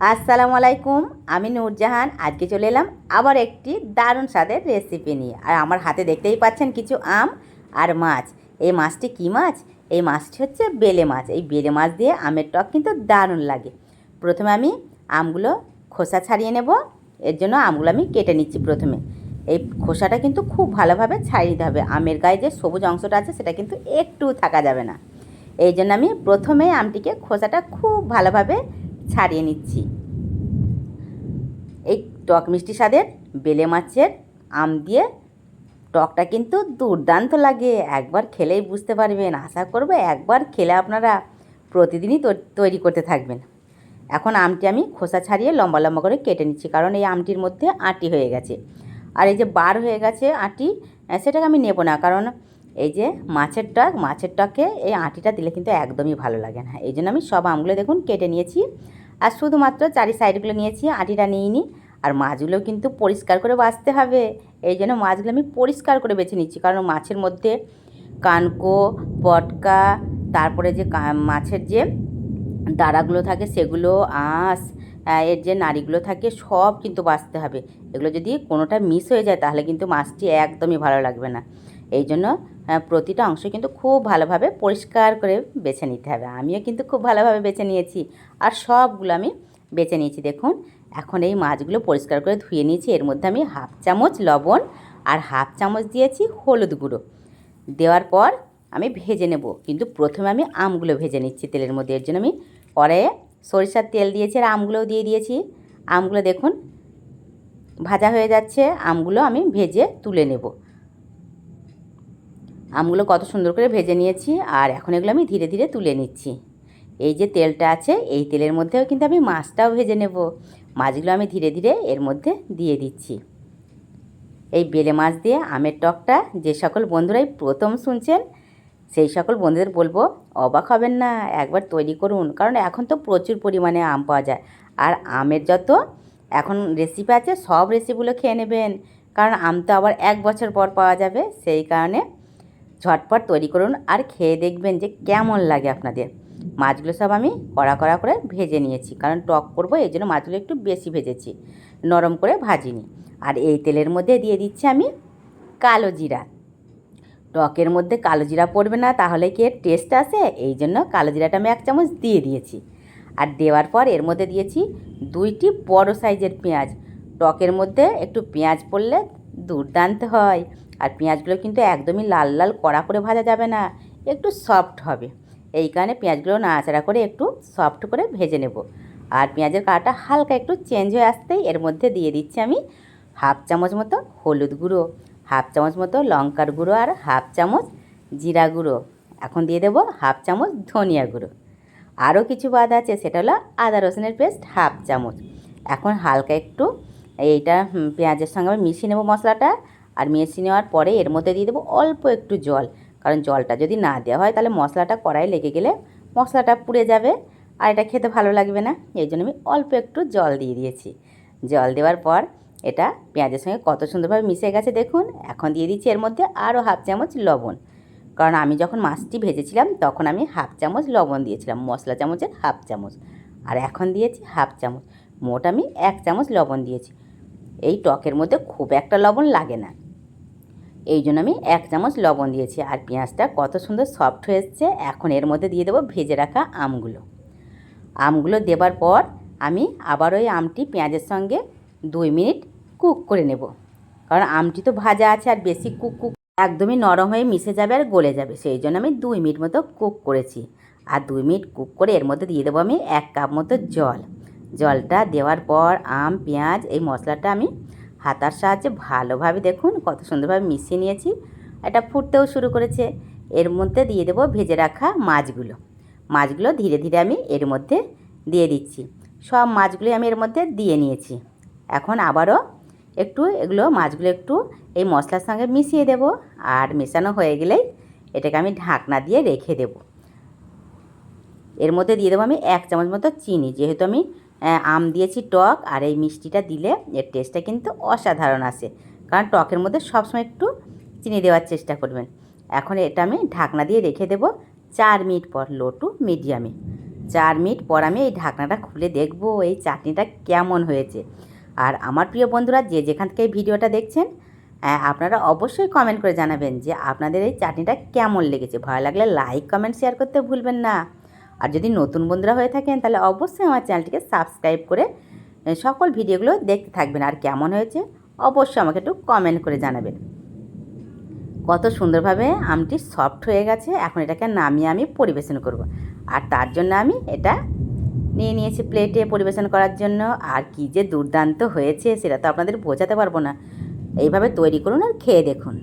আসসালামু আলাইকুম, আমি নূরজাহান। আজকে চলে এলাম আবার একটি দারুণ স্বাদের রেসিপি নিয়ে। আর আমার হাতে দেখতেই পাচ্ছেন কিছু আম আর মাছ। এই মাছটি কী মাছ? এই মাছটি হচ্ছে বেলে মাছ। এই বেলে মাছ দিয়ে আমের টক কিন্তু দারুণ লাগে। প্রথমে আমি আমগুলো খোসা ছাড়িয়ে নেব। এর জন্য আমগুলো আমি কেটে নিচ্ছি প্রথমে। এই খোসাটা কিন্তু খুব ভালোভাবে ছাড়িয়ে দিতে হবে। আমের গায়ে যে সবুজ অংশটা আছে, সেটা কিন্তু একটু থাকা যাবে না। এই জন্য আমি প্রথমে আমটিকে খোসাটা খুব ভালোভাবে ছাড়িয়ে নিচ্ছি। এই টক মিষ্টি স্বাদের বেলে মাছের আম দিয়ে টকটা কিন্তু দুর্দান্ত লাগে। একবার খেলেই বুঝতে পারবেন। আশা করব একবার খেলে আপনারা প্রতিদিনই তৈরি করতে থাকবেন। এখন আমটি আমি খোসা ছাড়িয়ে লম্বা লম্বা করে কেটে নিচ্ছি, কারণ এই আমটির মধ্যে আটি হয়ে গেছে। আর এই যে বার হয়ে গেছে আটি সেটাকে আমি নেব না, কারণ এই যে মাছের টক, মাছের টকে এই আটিটা দিলে কিন্তু একদমই ভালো লাগে না। এই জন্য আমি সব আমগুলো দেখুন কেটে নিয়েছি। আর শুধুমাত্র চারি সাইডগুলো নিয়েছি, আটিটা নিইনি। আর মাছগুলো কিন্তু পরিষ্কার করে বাছতে হবে। এই জন্য মাছগুলো আমি পরিষ্কার করে বেছে নিচ্ছি। কারণ মাছের মধ্যে কানকো পটকা তারপরে যে মাছের যে দাঁড়াগুলো থাকে সেগুলো, আঁশ এর যে নাড়িগুলো থাকে সব কিন্তু বাছতে হবে। এগুলো যদি কোনোটা মিস হয়ে যায় তাহলে কিন্তু মাছটি একদমই ভালো লাগবে না। এই জন্য প্রতিটা অংশ কিন্তু খুব ভালোভাবে পরিষ্কার করে বেছে নিতে হবে। আমিও কিন্তু খুব ভালোভাবে বেছে নিয়েছি আর সবগুলো আমি বেছে নিয়েছি। দেখুন, এখন এই মাছগুলো পরিষ্কার করে ধুয়ে নিয়েছি। এর মধ্যে আমি হাফ চামচ লবণ আর হাফ চামচ দিয়েছি হলুদ গুঁড়ো। দেওয়ার পর আমি ভেজে নেব। কিন্তু প্রথমে আমি আমগুলো ভেজে নিচ্ছি তেলের মধ্যে। এর জন্য আমি কড়াইয়ে সরিষার তেল দিয়েছি আর আমগুলোও দিয়ে দিয়েছি। আমগুলো দেখুন, ভাজা হয়ে যাচ্ছে। আমগুলো আমি ভেজে তুলে নেব। আমগুলো কত সুন্দর করে ভেজে নিয়েছি আর এখন এগুলো আমি ধীরে ধীরে তুলে নিচ্ছি। এই যে তেলটা আছে, এই তেলের মধ্যেও কিন্তু আমি মাছটাও ভেজে নেব। মাছগুলো আমি ধীরে ধীরে এর মধ্যে দিয়ে দিচ্ছি। এই বেলে মাছ দিয়ে আমের টকটা যে সকল বন্ধুরাই প্রথম শুনছেন, সেই সকল বন্ধুদের বলব, অবাক হবেন না, একবার তৈরি করুন। কারণ এখন তো প্রচুর পরিমাণে আম পাওয়া যায়। আর আমের যত এখন রেসিপি আছে, সব রেসিপিগুলো খেয়ে নেবেন। কারণ আম তো আবার এক বছর পর পাওয়া যাবে, সেই কারণে ঝটপট তৈরি করুন আর খেয়ে দেখবেন যে কেমন লাগে আপনাদের। মাছগুলো সব আমি কড়া কড়া করে ভেজে নিয়েছি, কারণ টক করব এই জন্য মাছগুলো একটু বেশি ভেজেছি, নরম করে ভাজিনি। আর এই তেলের মধ্যে দিয়ে দিচ্ছি আমি কালো জিরা। টকের মধ্যে কালো জিরা পড়বে না, তাহলে কি এর টেস্ট আসে? এই জন্য কালো জিরাটা আমি এক চামচ দিয়ে দিয়েছি। আর দেওয়ার পর এর মধ্যে দিয়েছি দুইটি বড় সাইজের পেঁয়াজ। টকের মধ্যে একটু পেঁয়াজ পড়লে দুর্দান্ত হয়। আর পেঁয়াজগুলো কিন্তু একদমই লাল লাল কড়া করে ভাজা যাবে না, একটু সফট হবে। এই কারণে পেঁয়াজগুলো নাড়াচাড়া করে একটু সফট করে ভেজে নেব। আর পেঁয়াজের কালারটা হালকা একটু চেঞ্জ হয়ে আসতেই এর মধ্যে দিয়ে দিচ্ছি আমি হাফ চামচ মতো হলুদ গুঁড়ো হাফ চামচ মতো লঙ্কার গুঁড়ো আর হাফ চামচ জিরা গুঁড়ো। এখন দিয়ে দেবো হাফ চামচ ধনিয়া গুঁড়ো। আরও কিছু বাদ আছে, সেটা হলো আদা রসুনের পেস্ট হাফ চামচ। এখন হালকা একটু এইটা পেঁয়াজের সঙ্গে আমি মিশিয়ে নেব মশলাটা, আর মিশিয়ে নেওয়ার পরে এর মধ্যে দিয়ে দেবো অল্প একটু জল। কারণ জলটা যদি না দেওয়া হয়, তাহলে মশলাটা কড়াই লেগে গেলে মশলাটা পুড়ে যাবে, আর এটা খেতে ভালো লাগবে না। এই জন্য আমি অল্প একটু জল দিয়ে দিয়েছি। জল দেওয়ার পর এটা পেঁয়াজের সঙ্গে কত সুন্দরভাবে মিশে গেছে দেখুন। এখন দিয়ে দিচ্ছি এর মধ্যে আরও হাফ চামচ লবণ। কারণ আমি যখন মাছটি ভেজেছিলাম, তখন আমি হাফ চামচ লবণ দিয়েছিলাম, মশলা চামচের হাফ চামচ। আর এখন দিয়েছি হাফ চামচ। মোট আমি এক চামচ লবণ দিয়েছি। এই টকের মধ্যে খুব একটা লবণ লাগে না। এই জন্য আমি এক চামচ লবণ দিয়েছি আর পেঁয়াজটা কত সুন্দর সফট হয়ে এসছে। এখন এর মধ্যে দিয়ে দেবো ভেজে রাখা আমগুলো। আমগুলো দেবার পর আমি আবার ওই আমটি পেঁয়াজের সঙ্গে দুই মিনিট কুক করে নেব। কারণ আমটি তো ভাজা আছে আর বেশি কুক কুক একদমই নরম হয়ে মিশে যাবে আর গলে যাবে। সেই জন্য আমি দুই মিনিট মতো কুক করেছি। আর দুই মিনিট কুক করে এর মধ্যে দিয়ে দেবো আমি এক কাপ মতো জল। জলটা দেওয়ার পর আম, পেঁয়াজ, এই মশলাটা আমি হাতার সাহায্যে ভালোভাবে দেখুন কত সুন্দরভাবে মিশিয়ে নিয়েছি। এটা ফুটতেও শুরু করেছে। এর মধ্যে দিয়ে দেবো ভেজে রাখা মাছগুলো। মাছগুলো ধীরে ধীরে আমি এর মধ্যে দিয়ে দিচ্ছি। সব মাছগুলি আমি এর মধ্যে দিয়ে নিয়েছি। এখন আবারও একটু এগুলো মাছগুলো একটু এই মশলার সঙ্গে মিশিয়ে দেব আর মেশানো হয়ে গেলেই এটাকে আমি ঢাকনা দিয়ে রেখে দেব। এর মধ্যে দিয়ে দেবো আমি এক চামচ মতো চিনি। যেহেতু আমি আম দিয়েছি টক আর এই মিষ্টিটা দিলে এর টেস্টটা কিন্তু অসাধারণ আসে। কারণ টকের মধ্যে সবসময় একটু চিনি দেওয়ার চেষ্টা করবেন। এখন এটা আমি ঢাকনা দিয়ে রেখে দেব চার মিনিট পর লো টু মিডিয়ামে চার মিনিট পর আমি এই ঢাকনাটা খুলে দেখব এই চাটনিটা কেমন হয়েছে। আর আমার প্রিয় বন্ধুরা যে যেখান থেকে ভিডিওটা দেখছেন আহ, আপনারা অবশ্যই কমেন্ট করে জানাবেন যে আপনাদের এই চাটনিটা কেমন লেগেছে। ভালো লাগলে লাইক কমেন্ট শেয়ার করতে ভুলবেন না। আর যদি নতুন বন্ধুরা হয়ে থাকেন, তাহলে অবশ্যই আমার চ্যানেলটিকে সাবস্ক্রাইব করে সকল ভিডিওগুলো দেখতে থাকবেন। আর কেমন হয়েছে, অবশ্যই আমাকে একটু কমেন্ট করে জানাবেন। কত সুন্দরভাবে আমটি সফট হয়ে গেছে, এখন এটাকে নামিয়ে আমি পরিবেশন করব। আর তার জন্য আমি এটা নিয়ে নিয়েছি প্লেটে পরিবেশন করার জন্য। আর কি যে দুর্দান্ত হয়েছে, সেটা তো আপনাদের বোঝাতে পারব না। এইভাবে তৈরি করুন আর খেয়ে দেখুন।